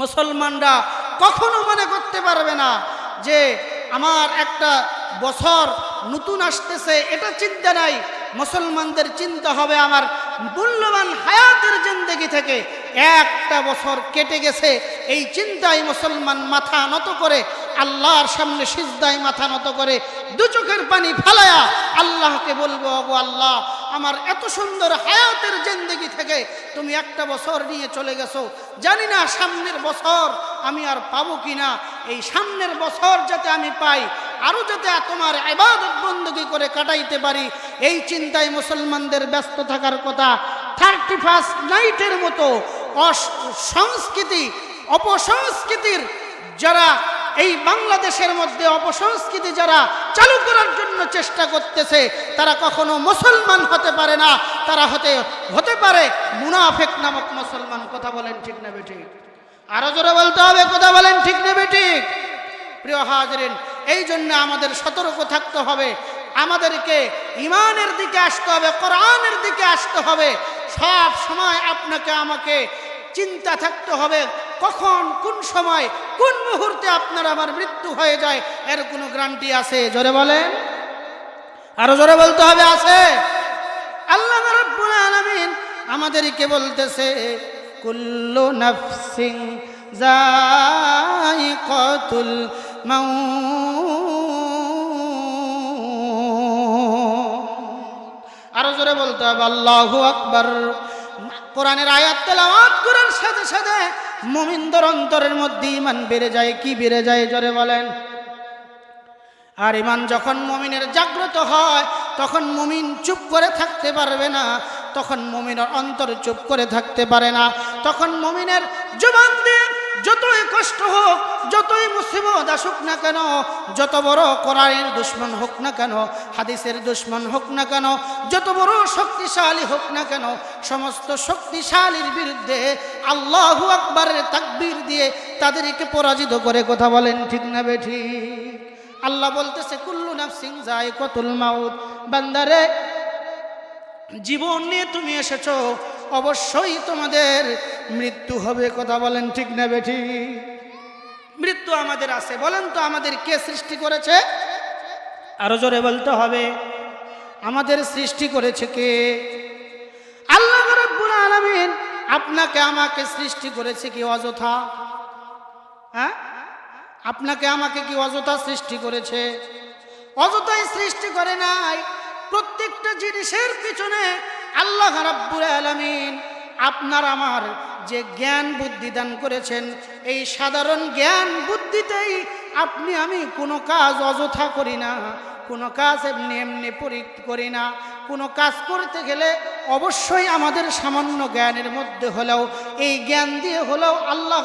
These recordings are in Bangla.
মুসলমানরা কখনো মনে করতে পারবে না যে আমার একটা বছর নতুন আসতেছে, এটা চিন্তা নাই, মুসলমানদের চিন্তা হবে আমার মূল্যবান হায়াতের জিন্দগি থেকে। একটা বছর কেটে গেছে, এই চিন্তায় মুসলমান মাথা নত করে, আল্লাহর সামনে সিজদায় মাথা নত করে, দু চোখের পানি ফালায়া আল্লাহকে বলব, ওগো আল্লাহ আমার এত সুন্দর হায়াতের জিন্দগি থেকে তুমি একটা বছর নিয়ে চলে গেছো। জানি না সামনের বছর আমি আর পাবো কিনা। এই সামনের বছর যাতে আমি পাই আরও যাতে তোমার এবাদত বন্দী করে কাটাইতে পারি, এই চিন্তায় মুসলমানদের ব্যস্ত থাকার কথা। থার্টি ফার্স্ট নাইটের মতো সংস্কৃতি, অপসংস্কৃতির যারা এই বাংলাদেশের মধ্যে অপসংস্কৃতি যারা চালু করার জন্য চেষ্টা করতেছে, তারা কখনো মুসলমান হতে পারে না। তারা হতে হতে পারে মুনাফেক নামক মুসলমান। কথা বলেন ঠিক না বেঠিক? আরও জোরে বলতে হবে, কথা বলেন ঠিক না বেঠিক? প্রিয় হাজরিন, এই জন্য আমাদের সতর্ক থাকতে হবে। আমাদেরকে ইমানের দিকে আসতে হবে, কোরআনের দিকে আসতে হবে। সব সময় আপনাকে আমাকে চিন্তা থাকতে হবে, কখন, কোন সময় কোন মুহূর্তে আপনার আমার মৃত্যু হয়ে যায়, এর কোনো গ্যারান্টি আছে? জোরে বলেন। আরও জোরে বলতে হবে, আছে। আল্লাহ রাব্বুল আলামিন আমাদেরকে বলতেছে, কুল্লু নাফসিং যায়িকাতুল আরও জোরে বলতে হবে, আল্লাহু আকবার। কোরআনের আয়াত তেলাওয়াত করার সাথে সাথে মুমিনদের অন্তরের মধ্যে ইমান বেড়ে যায়, কি বেড়ে যায়? জরে বলেন। আর ইমান যখন মমিনের জাগ্রত হয়, তখন মমিন চুপ করে থাকতে পারবে না, তখন মমিনের অন্তর চুপ করে থাকতে পারে না, তখন মমিনের জবান যতই কষ্ট হোক, যতই মুসিবত আসুক না কেন, যত বড় কোরআনের দুশ্মন হোক না কেন, হাদিসের দুশ্মন হোক না কেন, যত বড় শক্তিশালী হোক না কেন, সমস্ত শক্তিশালীর বিরুদ্ধে আল্লাহ আকবরের তাকবির দিয়ে তাদেরকে পরাজিত করে কথা বলেন, ঠিক না বেঠি আল্লাহ বলতেছে, কুল্লু নাফসিং যায় কতুল মাউত। বান্দারে, জীবন নিয়ে তুমি এসেছ অবশ্যই তোমাদের মৃত্যু হবে কথা বলেন ঠিক না বেঠি? মৃত্যু আমাদের আছে বলেন তো আমাদের কে সৃষ্টি করেছে? আরও জোরে বলতে হবে। আমাদের সৃষ্টি করেছে কে? আল্লাহ রাব্বুল আলামিন আপনাকে আমাকে সৃষ্টি করেছে কি অযথা? হ্যাঁ? আপনাকে আমাকে কি অযথা সৃষ্টি করেছে? অযথাই সৃষ্টি করে নাই। প্রত্যেকটা জিনিসের পিছনে আল্লাহ রাব্বুল আলামিন আপনার আমার যে জ্ঞান বুদ্ধি দান করেছেন, এই সাধারণ জ্ঞান বুদ্ধিতেই আপনি আমি কোনো কাজ অযথা করি না, কোনো কাজ এমনি এমনি করি না। কোনো কাজ করতে গেলে অবশ্যই আমাদের সামান্য জ্ঞানের মধ্যে হলেও, এই জ্ঞান দিয়ে হলেও আল্লাহ,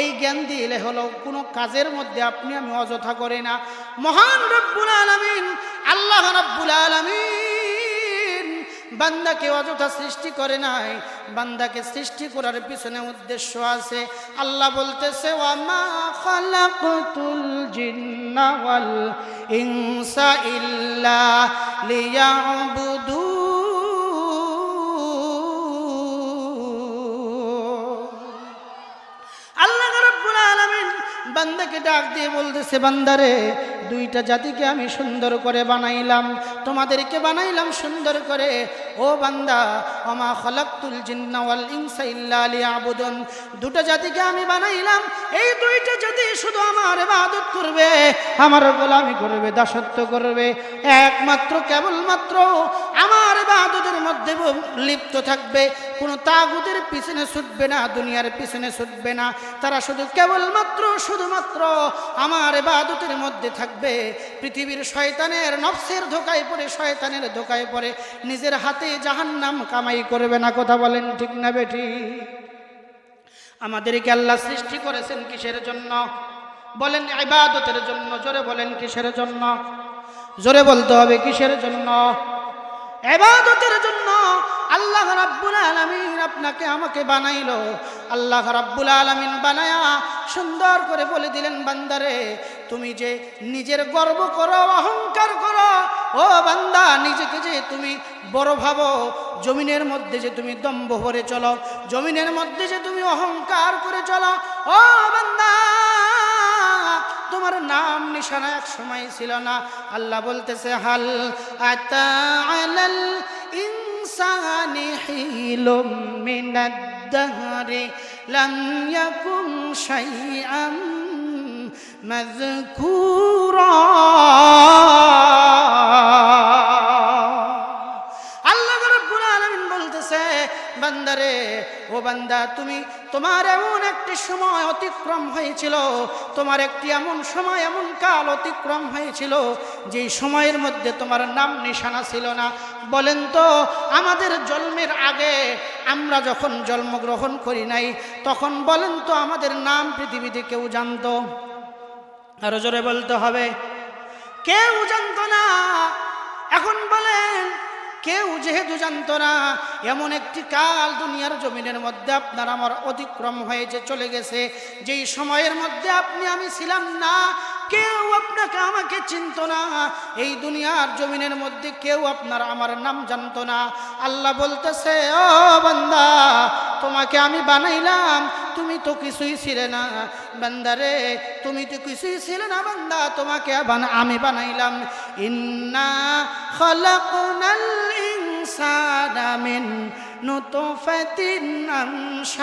এই জ্ঞান দিলে হলো কোনো কাজের মধ্যে আপনি আমি অযথা করি না। মহান রব্বুল আলমিন, আল্লাহ রব্বুল আলমিন বান্দাকে অযথা সৃষ্টি করে নাই। বান্দাকে সৃষ্টি করার পিছনে উদ্দেশ্য আছে। আল্লাহ বলতেছে ইল্লা আল্লাহ বান্দাকে ডাক দিয়ে বলতেছে, বান্দারে দুইটা জাতিকে আমি সুন্দর করে বানাইলাম। তোমাদেরকে বানাইলাম সুন্দর করে। ও বান্দা অমা খলাক্তুল জিন্নাওয়াল ইনসা ইল্লা আবুদন দুটো জাতিকে আমি বানাইলাম। এই দুইটা জাতি শুধু আমার ইবাদত করবে, আমার গোলামি করবে, দাসত্ব করবে। একমাত্র, কেবলমাত্র আমার ইবাদতের মধ্যে লিপ্ত থাকবে। কোনো তাগুদের পিছনে ছুটবে না, দুনিয়ার পিছনে ছুটবে না। তারা শুধু কেবলমাত্র, শুধুমাত্র আমার ইবাদতের মধ্যে থাকবে। পৃথিবীর শয়তানের নফসের ধোকায় পড়ে, শয়তানের ধোকায় পড়ে। নিজের হাতে জাহান্নাম কামাই করবে না, কথা বলেন ঠিক না বেটি আমাদেরকে আল্লাহ সৃষ্টি করেছেন কিসের জন্য? বলেন ইবাদতের জন্য, জোরে বলেন কিসের জন্য? জোরে বলতে হবে কিসের জন্য? এবাদতের জন্য আল্লাহ রাব্বুল আলামিন আপনাকে আমাকে বানাইলো। আল্লাহ রাব্বুল আলামিন বানায়া সুন্দর করে বলে দিলেন, বান্দারে, তুমি যে নিজের গর্ব করো, অহংকার করো, ও বান্দা, নিজেকে যে তুমি বড় ভাবো, জমিনের মধ্যে যে তুমি দম্ভ ভরে চলো, জমিনের মধ্যে যে তুমি অহংকার করে চলো, ও বান্দা তোমার নাম নিশানা এক সময় ছিল না। আল্লাহ বলতেছে, হাল আতা ইনসানি হিলুম মিনাদ দাহরি লাম ইয়াকুম শাইআম মাযকুরা। ও বান্দা তুমি তোমার এমন একটি সময় অতিক্রম হয়েছিল, তোমার একটি এমন সময়, এমন কাল অতিক্রম হয়েছিল যে সময়ের মধ্যে তোমার নাম নিশানা ছিল না। বলেন তো, আমাদের জন্মের আগে আমরা যখন জন্মগ্রহণ করি নাই, তখন বলেন তো আমাদের নাম পৃথিবীতে কেউ জানতো? আরও জোরে বলতে হবে, কেউ জানতো না। এখন কেউ যেহেতু জানতো না, এমন একটি কাল দুনিয়ার জমিনের মধ্যে আপনার আমার অতিক্রম হয়েছে, চলে গেছে। যেই সময়ের মধ্যে আপনি আমি ছিলাম না, কেউ আপনাকে আমাকে চিনতো না। এই দুনিয়ার জমিনের মধ্যে কেউ আপনার আমার নাম জানতো না। আল্লাহ বলতেছে, ও বান্দা, তোমাকে আমি বানাইলাম, তুমি তো কিছুই ছিলে না। বান্দারে তুমি তো কিছুই ছিলে না বান্দা, তোমাকে আমি বানাইলাম। ইন্না খলকনাল ইনসানা মিন নুতফাতিন আমশাজ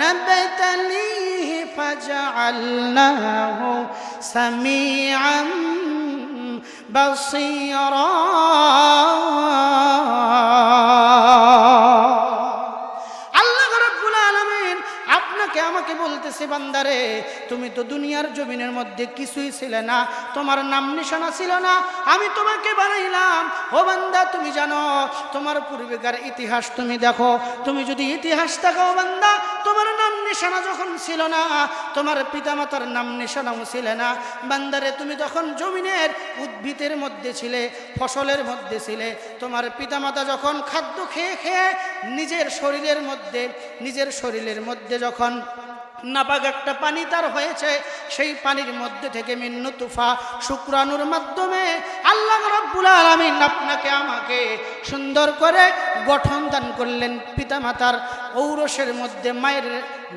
নাবতালিহি ফাজআলনাহু সামিআন বাসীরা। বলতেছে, বান্দারে, তুমি তো দুনিয়ার জমিনের মধ্যে কিছুই ছিলে না, তোমার নাম নিশানা ছিল না, আমি তোমাকে বানাইলাম। ও বান্দা, তুমি জানো, তোমার পূর্বেকার ইতিহাস তুমি দেখো, তুমি যদি ইতিহাস দেখো বান্দা, তোমার নাম নিশানা যখন ছিল না, তোমার পিতামাতার নাম নিশানাও ছিল না। বান্দারে, তুমি তখন জমিনের উদ্ভিদের মধ্যে ছিলে, ফসলের মধ্যে ছিলে, তোমার পিতামাতা যখন খাদ্য খেয়ে খেয়ে নিজের শরীরের মধ্যে, নিজের শরীরের মধ্যে যখন নাপাক একটা পানি তার হয়েছে। সেই পানির মধ্যে থেকে মিন্নু তুফা শুক্রাণুর মাধ্যমে আল্লাহ রব্বুল আলামিন আপনাকে আমাকে সুন্দর করে গঠন দান করলেন। পিতামাতার ঔরসের মধ্যে, মায়ের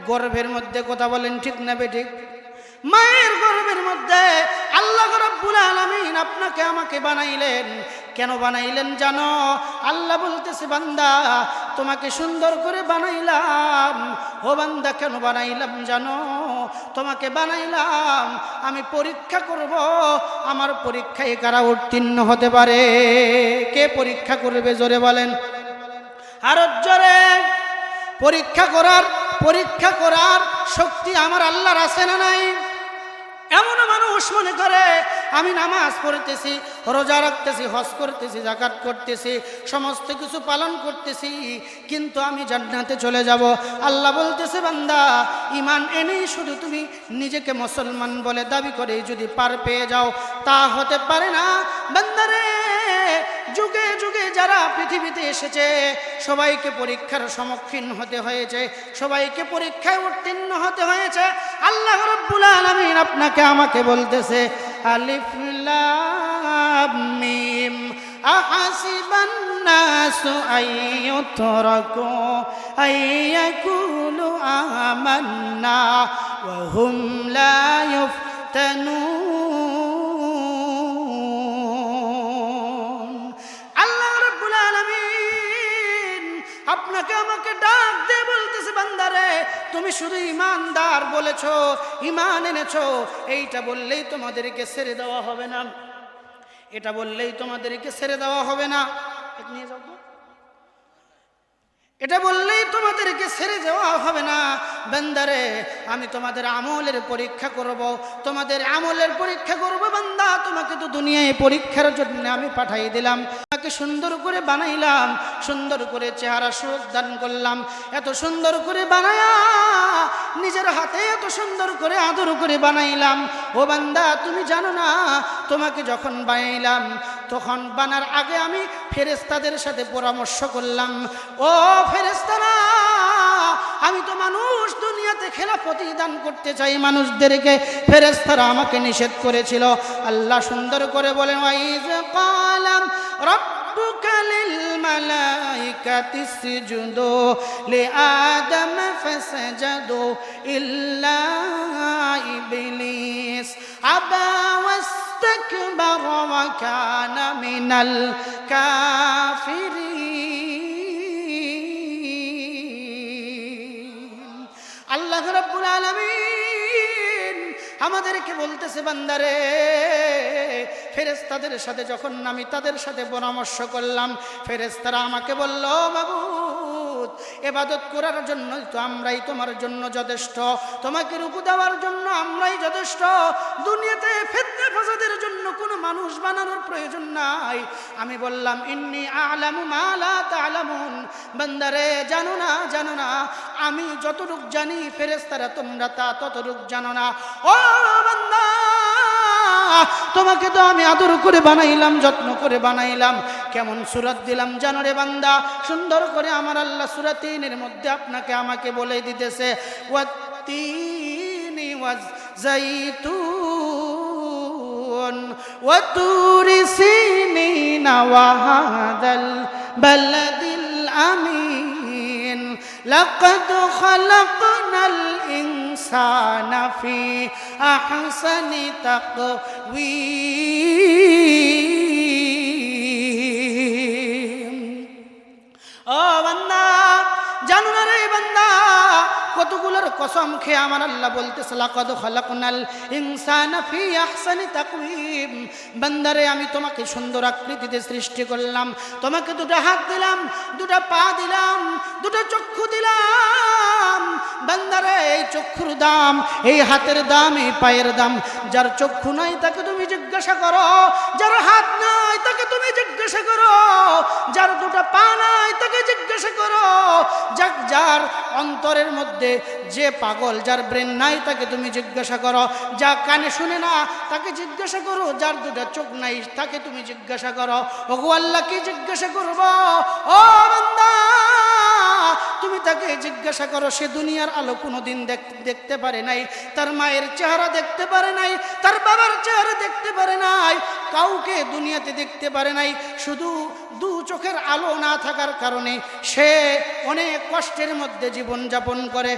গর্ভের মধ্যে কথা বলেন ঠিক না বেঠিক মায়ের গর্ভের মধ্যে আল্লাহ রব্বুল আলামিন আপনাকে আমাকে বানাইলেন। কেন বানাইলেন জানো? আল্লাহ বলতেছে, বান্দা, তোমাকে সুন্দর করে বানাইলাম। ও বান্দা, কেন বানাইলাম জানো? তোমাকে বানাইলাম, আমি পরীক্ষা করব। আমার পরীক্ষায় কারা উত্তীর্ণ হতে পারে? কে পরীক্ষা করবে, জোরে বলেন। আরও জোরে, পরীক্ষা করার পরীক্ষা করার শক্তি আমার আল্লাহর আছে না নাই? এমন মানুষ মনে করে, আমি নামাজ পড়তেছি, রোজা রাখতেছি, হজ করতেছি জাকাত করতেছি, সমস্ত কিছু পালন করতেছি, কিন্তু আমি জান্নাতে চলে যাব। আল্লাহ বলতেছে, বান্দা ইমান এনেই শুধু তুমি নিজেকে মুসলমান বলে দাবি করে যদি পার পেয়ে যাও, তা হতে পারে না। বান্দারে যুগে যারা পৃথিবীতে এসেছে, সবাইকে পরীক্ষার সম্মুখীন হতে হয়েছে, সবাইকে পরীক্ষায় উত্তীর্ণ হতে হয়েছে। আল্লাহ রব্বুল আলামিন আপনাকে আমাকে বলতেছে, আলিফ লাম মিম, আহাসিবান নাসু আইয়ুতরাকু আইয়াকুলু আমান্না, ওয়া হুম লা তুমি শুধু ইমানদার বলেছ, ইমান এনেছ, এইটা বললেই তোমাদেরকে ছেড়ে দেওয়া হবে না। এটা বললেই তোমাদেরকে ছেড়ে দেওয়া হবে না। নিয়ে যাও। এটা বললেই তোমাদেরকে ছেড়ে যাওয়া হবে না। বান্দারে, আমি তোমাদের আমলের পরীক্ষা করব। তোমাদের আমলের পরীক্ষা করব বান্দা, তোমাকে তো দুনিয়ায় পরীক্ষার জন্য আমি পাঠাই দিলাম। তোমাকে সুন্দর করে বানাইলাম, সুন্দর করে চেহারা সুখ দান করলাম। এত সুন্দর করে বানায়া নিজের হাতে এত সুন্দর করে আদর করে বানাইলাম। ও বান্দা, তুমি জানো না, তোমাকে যখন বানাইলাম, তখন বানার আগে আমি ফেরেস্তাদের সাথে পরামর্শ করলাম। ও ফেরেস্তারা আমি তো মানুষ, দুনিয়াতে খেলা প্রতিদান করতে চাই মানুষদেরকে। ফেরেস্তারা আমাকে নিষেধ করেছিল। আল্লাহ সুন্দর করে বলেন, ওয়াইজ রব ربك للملائكة اسجدوا لآدم فسجدوا إلا إبليس. أبى واستكبر وكان من الكافرين. আমাদেরকে বলতেছে, বান্দারে ফেরেস্তাদের সাথে যখন আমি তাদের সাথে পরামর্শ করলাম ফেরেস্তারা আমাকে বলল বাবু এবাদত করার জন্যই তো আমরাই তোমার জন্য যথেষ্ট। তোমাকে রূপ দেওয়ার জন্য আমরাই যথেষ্ট দুনিয়াতে ফেতনা ফাসাদের জন্য কোনো মানুষ বানানোর প্রয়োজন নাই। আমি বললাম, ইন্নি আলামু মালা তালামুন। বান্দারে, জানো না জানো না, আমি যতটুক জানি ফেরেস্তারা তোমরা তা ততটুক জানো না। ও বান্দা, তোমাকে তো আমি আদর করে বানাইলাম, যত্ন করে বানাইলাম। কেমন সুরাত দিলাম জানো রে বান্দা? সুন্দর করে আমার আল্লাহ সুরা তিনের মধ্যে আপনাকে আমাকে বলে দিতেছে ওয়াত্তিনি ওয়াজ زيتون وتور سينين وهذا البلد الأمين. لقد خلقنا الإنسان في أحسن تقويم. কসম খেয়ে আমার আল্লাহ বলতেছে, লাকাদ খালাকনাল ইনসানা ফি আহসানি তাকওয়িম। বান্দারে, আমি তোমাকে সুন্দর আকৃতিতে সৃষ্টি করলাম, তোমাকে দুটো হাত দিলাম, দুটো পা দিলাম, দুটো চক্ষু দিলাম। বান্দারে, এই চক্ষুর দাম, এই হাতের দাম, এই পায়ের দাম, যার চক্ষু নাই তাকে তুমি জিজ্ঞাসা করো, যার হাত নাই তাকে তুমি জিজ্ঞাসা করো, যার দুটো পা নাই তাকে জিজ্ঞাসা করো। যাক, যার অন্তরের মধ্যে যে পাগল, যার ব্রেন নাই, তাকে তুমি জিজ্ঞাসা করো। যা কানে শুনে না, তাকে জিজ্ঞাসা করো। যার দুটা চোখ নাই, তাকে তুমি জিজ্ঞাসা করো। ওগো আল্লাহ, কি জিজ্ঞাসা করব? ও বান্দা তুমি তাকে জিজ্ঞাসা করো, সে দুনিয়ার আলো কোনোদিন দিন দেখতে পারে নাই, তার মায়ের চেহারা দেখতে পারে নাই, তার বাবার চেহারা দেখতে পারে নাই, কাউকে দুনিয়াতে দেখতে পারে নাই, শুধু দু চোখের আলো না থাকার কারণে সে অনেক কষ্টের মধ্যে জীবন যাপন করে।